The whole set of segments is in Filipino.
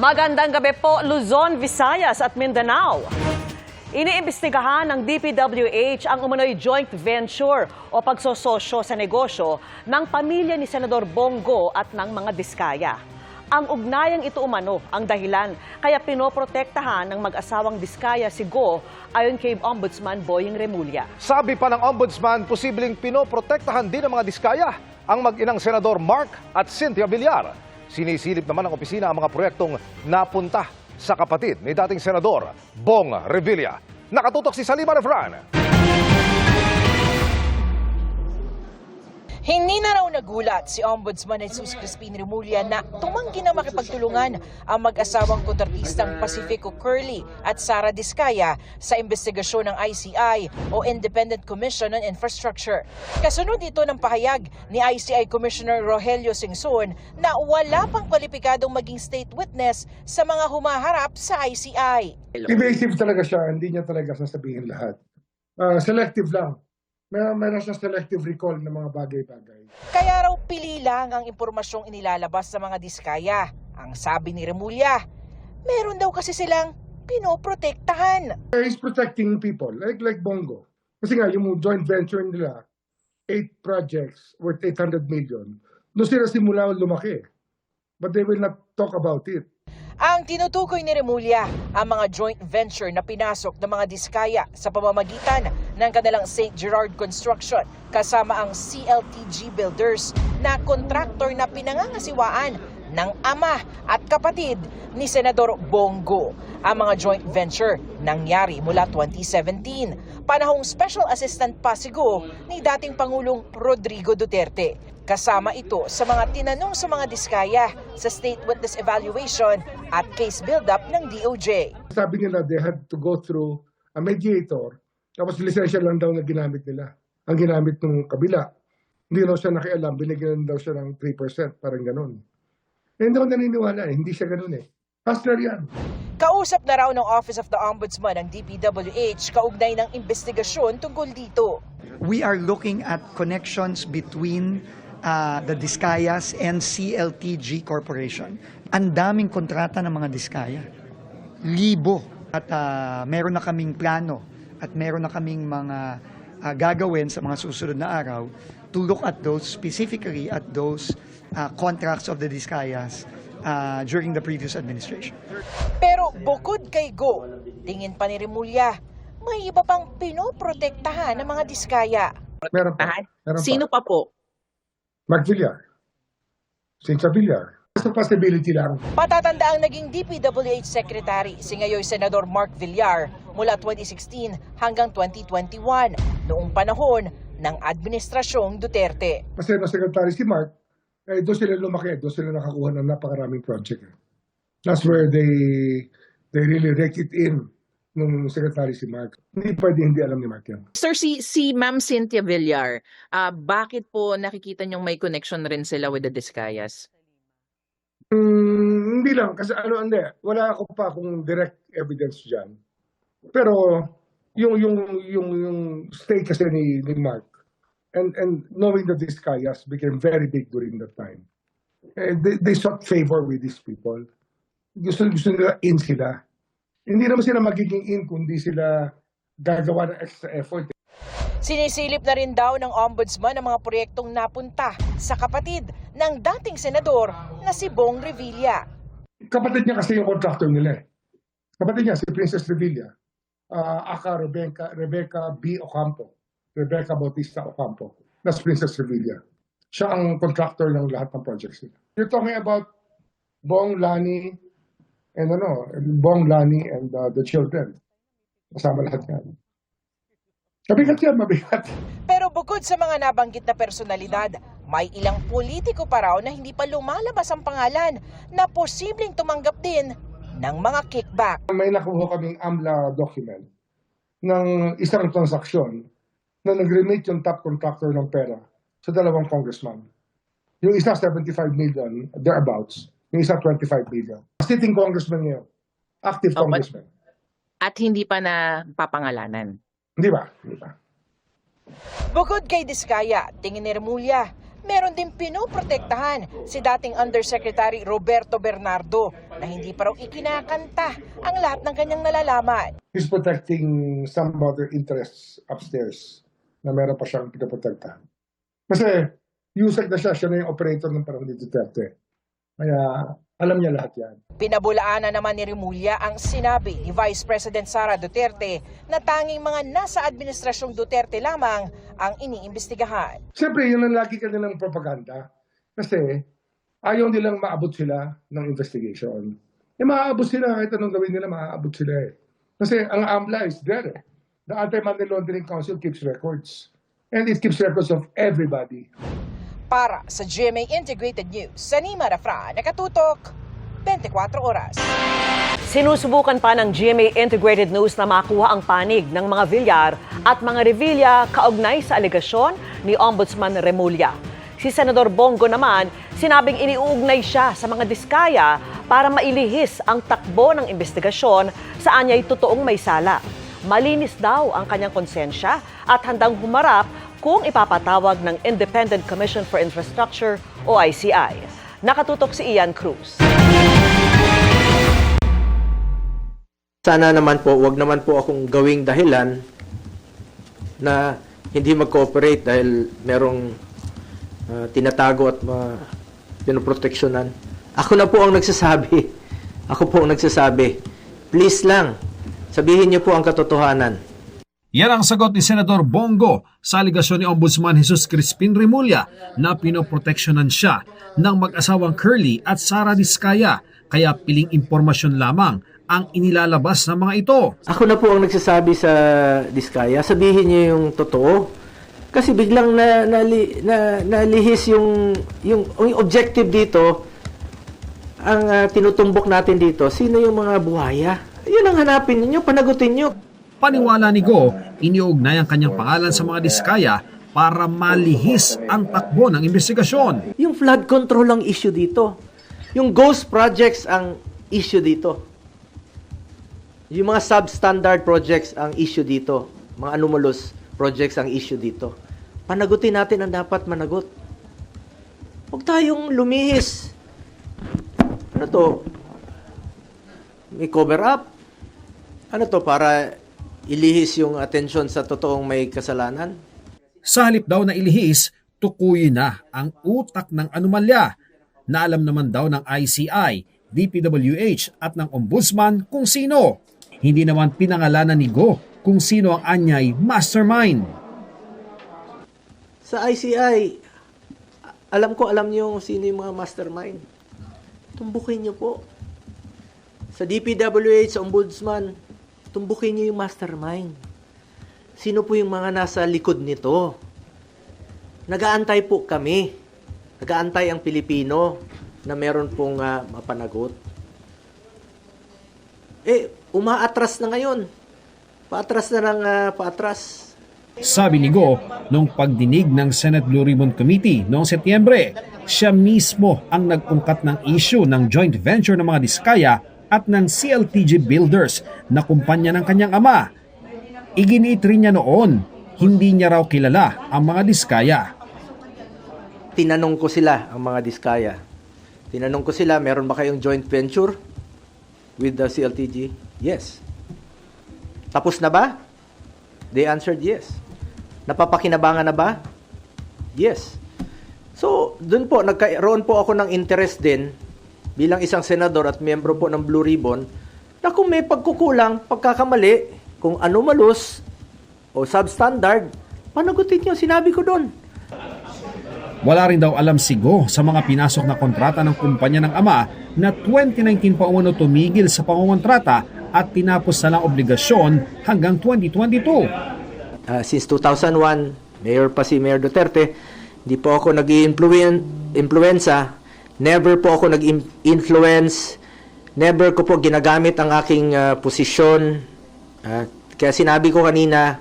Magandang gabi po, Luzon, Visayas at Mindanao. Iniimbestigahan ng DPWH ang umano'y joint venture o pagsososyo sa negosyo ng pamilya ni Senador Bongo at ng mga diskaya. Ang ugnayang ito umano ang dahilan kaya pinoprotektahan ng mag-asawang diskaya si Go ayon kay Ombudsman Boying Remulla. Sabi pa ng ombudsman, posibleng pinoprotektahan din ng mga diskaya ang mag-inang Senador Mark at Cynthia Villar. Sinisilip naman ng opisina ang mga proyektong napunta sa kapatid ni dating Senador Bong Revilla. Nakatutok si Salima Refran. Hindi na raw nagulat si Ombudsman Jesus Crispin Remulla na tumanggi na makipagtulungan ang mag-asawang kontratistang Pacifico Curly at Sara Diskaya sa investigasyon ng ICI o Independent Commission on Infrastructure. Kasunod ito ng pahayag ni ICI Commissioner Rogelio Singson na wala pang kwalipikadong maging state witness sa mga humaharap sa ICI. Evasive talaga siya, hindi niya talaga sasabihin lahat. Ah, selective lang. May, meron siya selective recall ng mga bagay-bagay. Kaya raw pili lang ang impormasyong inilalabas sa mga diskaya. Ang sabi ni Remulla, meron daw kasi silang pinoprotektahan. He's protecting people, like like Bongo. Kasi nga, yung joint venture nila, eight projects worth 800 million. Doon sila simula lumaki. But they will not talk about it. Ang tinutukoy ni Remulla ang mga joint venture na pinasok ng mga diskaya sa pamamagitan ng kanilang St. Gerard Construction kasama ang CLTG Builders na kontraktor na pinangangasiwaan ng ama at kapatid ni Senador Bongo. Ang mga joint venture nangyari mula 2017, panahong Special Assistant Pasigo ni dating Pangulong Rodrigo Duterte. Kasama ito sa mga tinanong sa mga diskaya sa State Witness Evaluation at case build-up ng DOJ. Sabi nila, they had to go through a mediator. Tapos lisensya lang daw na ginamit nila. Ang ginamit ng kabila. Hindi raw siya nakialam, binigyan daw siya ng 3%, parang ganun. Eh, hindi ako naniniwala eh, hindi siya ganun eh. Hustler yan. Kausap na raw ng Office of the Ombudsman ng DPWH kaugnay ng investigasyon tungkol dito. we are looking at connections between uh, the Discayas and CLTG Corporation. Ang daming kontrata ng mga Discaya. Libo. At uh, meron na kaming plano at meron na kaming mga uh, gagawin sa mga susunod na araw to look at those, specifically at those uh, contracts of the Discayas uh, during the previous administration. Pero bukod kay Go, tingin pa ni Remulla, may iba pang pinoprotektahan ng mga diskaya. Meron pa. Meron Sino pa po? Mark Villar. Cynthia Villar. Basta possibility lang. Patatanda ang naging DPWH Secretary si ngayon Senador Mark Villar mula 2016 hanggang 2021 noong panahon ng Administrasyong Duterte. Kasi na secretary si Mark, eh, doon sila lumaki, doon sila nakakuha ng napakaraming project. eh. That's where they they really rake it in nung secretary si Mark. Hindi pwede hindi alam ni Mark yan. Sir, si, si Ma'am Cynthia Villar, ah, bakit po nakikita niyong may connection rin sila with the Discayas? Mm, hindi lang, kasi ano, hindi. Wala ako pa kung direct evidence dyan. Pero, yung, yung, yung, yung stay kasi ni, ni Mark, and, and knowing that these kayas became very big during that time, eh, they, they sought favor with these people. Gusto, gusto nila in sila. Hindi naman sila magiging in kundi sila gagawa ng extra effort. Sinisilip na rin daw ng ombudsman ang mga proyektong napunta sa kapatid ng dating senador na si Bong Revilla. Kapatid niya kasi yung contractor nila eh. Kapatid niya, si Princess Revilla. Uh, aka Rebecca, Rebecca B. Ocampo. Rebecca Bautista Ocampo. That's Princess Revilla. Siya ang contractor ng lahat ng projects nila. You're talking about Bong, Lani, and ano, Bong, Lani, and uh, the children. Kasama lahat yan. Mabigat yan, mabigat. Pero bukod sa mga nabanggit na personalidad, may ilang politiko pa raw na hindi pa lumalabas ang pangalan na posibleng tumanggap din ng mga kickback. May nakuha kaming AMLA document ng isang transaksyon na nag-remit yung top contractor ng pera sa dalawang congressman. Yung isa 75 million, thereabouts. Yung isa 25 million. Sitting congressman ngayon. Active Oh, but- congressman. At hindi pa na papangalanan. Hindi ba? Hindi ba? Bukod kay Diskaya, tingin ni Remulla, meron din pinoprotektahan si dating Undersecretary Roberto Bernardo na hindi pa raw ikinakanta ang lahat ng kanyang nalalaman. He's protecting some other interests upstairs na meron pa siyang pinoprotektahan. Kasi USEC na siya, siya na yung operator ng ni Duterte. Kaya alam niya lahat yan. Pinabulaanan naman ni Remulla ang sinabi ni Vice President Sara Duterte na tanging mga nasa administrasyong Duterte lamang ang iniimbestigahan. Siyempre, yun ang lagi kanilang propaganda. Kasi ayaw nilang maabot sila ng investigation. Eh, maaabot sila kahit anong gawin nila, maaabot sila eh. Kasi ang AMLA is there eh. The Anti-Money Laundering Council keeps records. And it keeps records of everybody. Para sa GMA Integrated News, Sanima Rafra, nakatutok, 24 oras. Sinusubukan pa ng GMA Integrated News na makuha ang panig ng mga Villar at mga Revilla kaugnay sa alegasyon ni Ombudsman Remulla. Si Senador Bongo naman, sinabing iniuugnay siya sa mga diskaya para mailihis ang takbo ng investigasyon saan niya'y totoong may sala. Malinis daw ang kanyang konsensya at handang humarap kung ipapatawag ng Independent Commission for Infrastructure o ICI. Nakatutok si Ian Cruz. Sana naman po, wag naman po akong gawing dahilan na hindi mag-cooperate dahil merong ah, tinatago at uh, pinoproteksyonan. Ako na po ang nagsasabi. Ako po ang nagsasabi. Please lang, sabihin niyo po ang katotohanan. Yan ang sagot ni Senador Bongo sa aligasyon ni Ombudsman Jesus Crispin Remulla na pinoproteksyonan siya ng mag-asawang Curly at Sara Diskaya kaya piling impormasyon lamang ang inilalabas ng mga ito. Ako na po ang nagsasabi sa Diskaya, sabihin niyo yung totoo. Kasi biglang na, nali, na, nalihis yung, yung, yung objective dito, ang ah, tinutumbok natin dito, sino yung mga buhaya? Yun ang hanapin niyo, panagutin niyo. Paniwala ni Go, iniugnay ang kanyang pangalan sa mga Diskaya para malihis ang takbo ng investigasyon. Yung flood control ang issue dito. Yung ghost projects ang issue dito. Yung mga substandard projects ang issue dito. Mga anomalous projects ang issue dito. Panagutin natin ang dapat managot. Huwag tayong lumihis. Ano to? May cover up? Ano to para ilihis yung atensyon sa totoong may kasalanan? Sa halip daw na ilihis, tukuyin na ang utak ng anomalya na alam naman daw ng ICI, DPWH at ng Ombudsman kung sino. Hindi naman pinangalanan ni Go kung sino ang anyay mastermind. Sa ICI, alam ko, alam niyo kung sino yung mga mastermind. Tumbukin niyo po. Sa DPWH, sa Ombudsman, tumbukin niyo yung mastermind. Sino po yung mga nasa likod nito? Nagaantay po kami. Nagaantay ang Pilipino na meron pong ah, mapanagot. Eh, umaatras na ngayon. Paatras na ng ah, paatras. Sabi ni Go, nung pagdinig ng Senate Blue Ribbon Committee noong Setyembre, siya mismo ang nag-ungkat ng issue ng joint venture ng mga Diskaya at ng CLTG Builders na kumpanya ng kanyang ama. Iginiit rin niya noon, hindi niya raw kilala ang mga Diskaya. tinanong ko sila, ang mga diskaya. Tinanong ko sila, meron ba kayong joint venture with the CLTG? Yes. Tapos na ba? They answered yes. Napapakinabangan na ba? Yes. So, dun po, nagkaroon po ako ng interest din bilang isang senador at miyembro po ng Blue Ribbon na kung may pagkukulang, pagkakamali, kung anomalous o substandard, panagutin niyo, sinabi ko doon. Wala rin daw alam si Go sa mga pinasok na kontrata ng kumpanya ng ama na 2019 pa umano tumigil sa pangontrata at tinapos na lang obligasyon hanggang 2022. Uh, since 2001, mayor pa si Mayor Duterte, hindi po ako nag influenza never po ako nag-influence, never ko po ginagamit ang aking uh, posisyon. Uh, kaya sinabi ko kanina,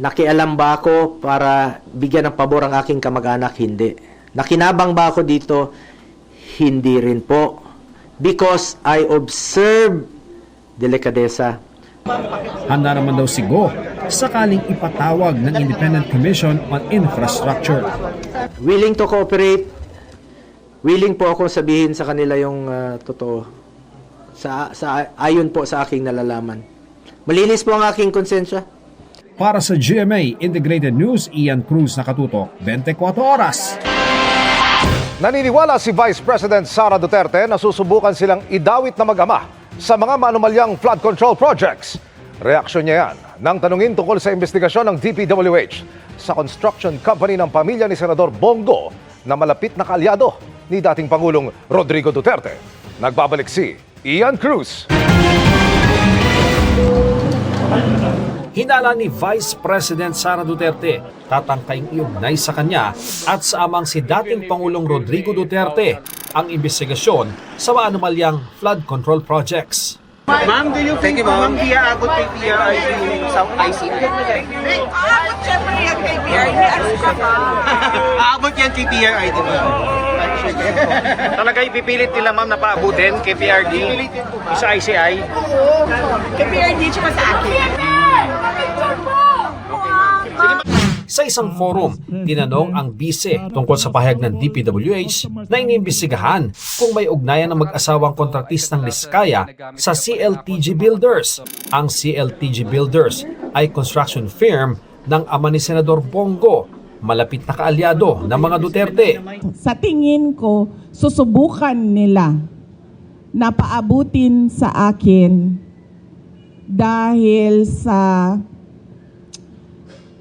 nakialam ba ako para bigyan ng pabor ang aking kamag-anak? Hindi. Nakinabang ba ako dito? Hindi rin po. Because I observe delikadesa. Handa naman daw si Go sakaling ipatawag ng Independent Commission on Infrastructure. Willing to cooperate. Willing po ako sabihin sa kanila yung ah, totoo. Sa, sa, ayon po sa aking nalalaman. Malinis po ang aking konsensya. Para sa GMA Integrated News, Ian Cruz nakatutok 24 oras. Naniniwala si Vice President Sara Duterte na susubukan silang idawit na mag-ama sa mga manumalyang flood control projects. Reaksyon niya yan nang tanungin tungkol sa investigasyon ng DPWH sa construction company ng pamilya ni Senador Bongo na malapit na kaalyado ni dating Pangulong Rodrigo Duterte. Nagbabalik si Ian Cruz. Hinala ni Vice President Sara Duterte tatangkaing iugnay sa kanya at sa amang si dating Pangulong Rodrigo Duterte ang investigasyon sa mga anomalyang flood control projects. Ma'am, do you think ma'am iaabot kay PRID yung South IC? Aabot syempre yan kay ba? Aabot yan kay PRID ma'am. Talaga ipipilit nila ma'am na paabutin kay PRD sa ICI? Kay PRD tsaka sa akin. Sa isang forum, tinanong ang bise tungkol sa pahayag ng DPWH na iniimbestigahan kung may ugnayan ng mag-asawang kontratistang Liskaya sa CLTG Builders. Ang CLTG Builders ay construction firm ng ama ni Senador Bongo, malapit na kaalyado ng mga Duterte. sa tingin ko, susubukan nila na paabutin sa akin dahil sa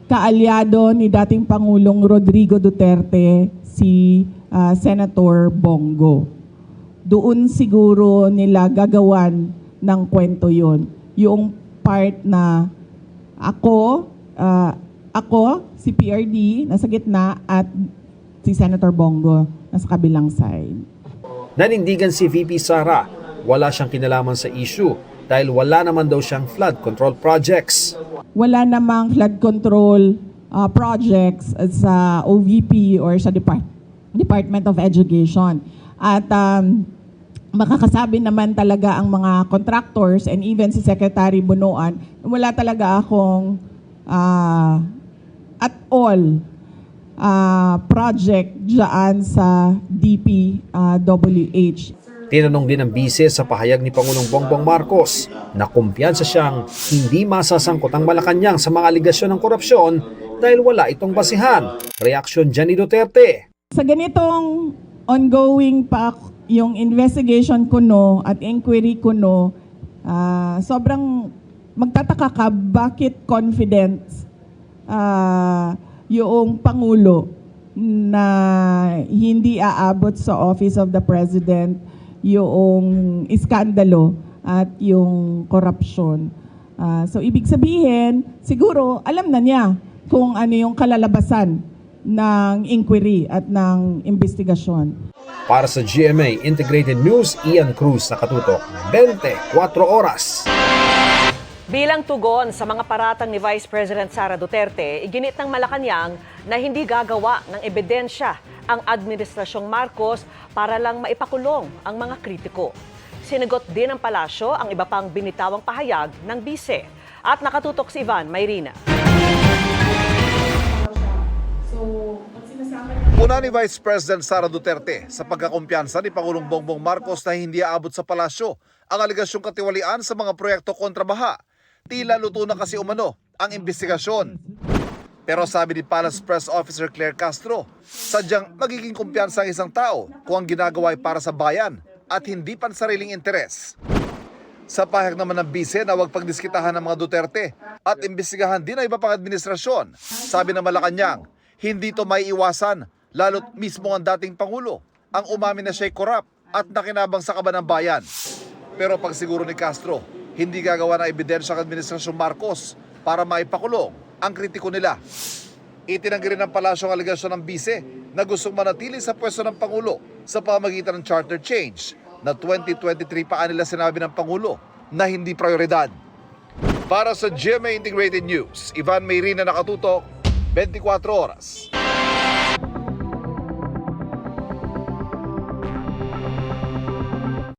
kaalyado ni dating Pangulong Rodrigo Duterte, si ah, Senator Bongo. Doon siguro nila gagawan ng kwento yon. Yung part na ako, ah, ako, si PRD, nasa gitna, at si Senator Bongo, nasa kabilang side. Nanindigan si VP Sara, wala siyang kinalaman sa issue dahil wala naman daw siyang flood control projects. Wala namang flood control uh, projects sa OVP or sa Depart- Department of Education. At um, makakasabi naman talaga ang mga contractors and even si Secretary Bunuan, wala talaga akong uh, at all uh, project dyan sa DPWH. Tinanong din ng bise sa pahayag ni Pangulong Bongbong Marcos na kumpiyansa siyang hindi masasangkot ang Malacanang sa mga aligasyon ng korupsyon dahil wala itong basihan. Reaksyon dyan ni Duterte. Sa ganitong ongoing pa yung investigation ko no at inquiry ko no, ah, sobrang magtataka ka bakit confident ah, yung Pangulo na hindi aabot sa Office of the President yung iskandalo at yung korupsyon. Ah, so ibig sabihin, siguro alam na niya kung ano yung kalalabasan ng inquiry at ng investigasyon. Para sa GMA Integrated News, Ian Cruz nakatutok 24 oras. Bilang tugon sa mga paratang ni Vice President Sara Duterte, iginit ng Malacanang na hindi gagawa ng ebidensya ang Administrasyong Marcos para lang maipakulong ang mga kritiko. Sinagot din ng palasyo ang iba pang binitawang pahayag ng bise. At nakatutok si Ivan Mayrina. Una ni Vice President Sara Duterte sa pagkakumpiyansa ni Pangulong Bongbong Marcos na hindi aabot sa palasyo ang aligasyong katiwalian sa mga proyekto kontra baha. Tila luto na kasi umano ang investigasyon. Pero sabi ni Palace Press Officer Claire Castro, sadyang magiging kumpiyansa ang isang tao kung ang ginagawa ay para sa bayan at hindi pansariling interes. Sa pahayag naman ng bise na huwag pagdiskitahan ng mga Duterte at imbestigahan din ang iba pang administrasyon. Sabi ng Malacanang, hindi to may iwasan lalo't mismo ang dating Pangulo ang umamin na siya'y korap at nakinabang sa kaban ng bayan. Pero pag siguro ni Castro, hindi gagawa ng ebidensya ang Administrasyon Marcos para maipakulong ang kritiko nila. Itinanggi rin ng palasyo ang aligasyon ng bise na gustong manatili sa pwesto ng Pangulo sa pamagitan ng charter change na 2023 pa nila sinabi ng Pangulo na hindi prioridad. Para sa GMA Integrated News, Ivan Mayrina nakatutok, 24 oras.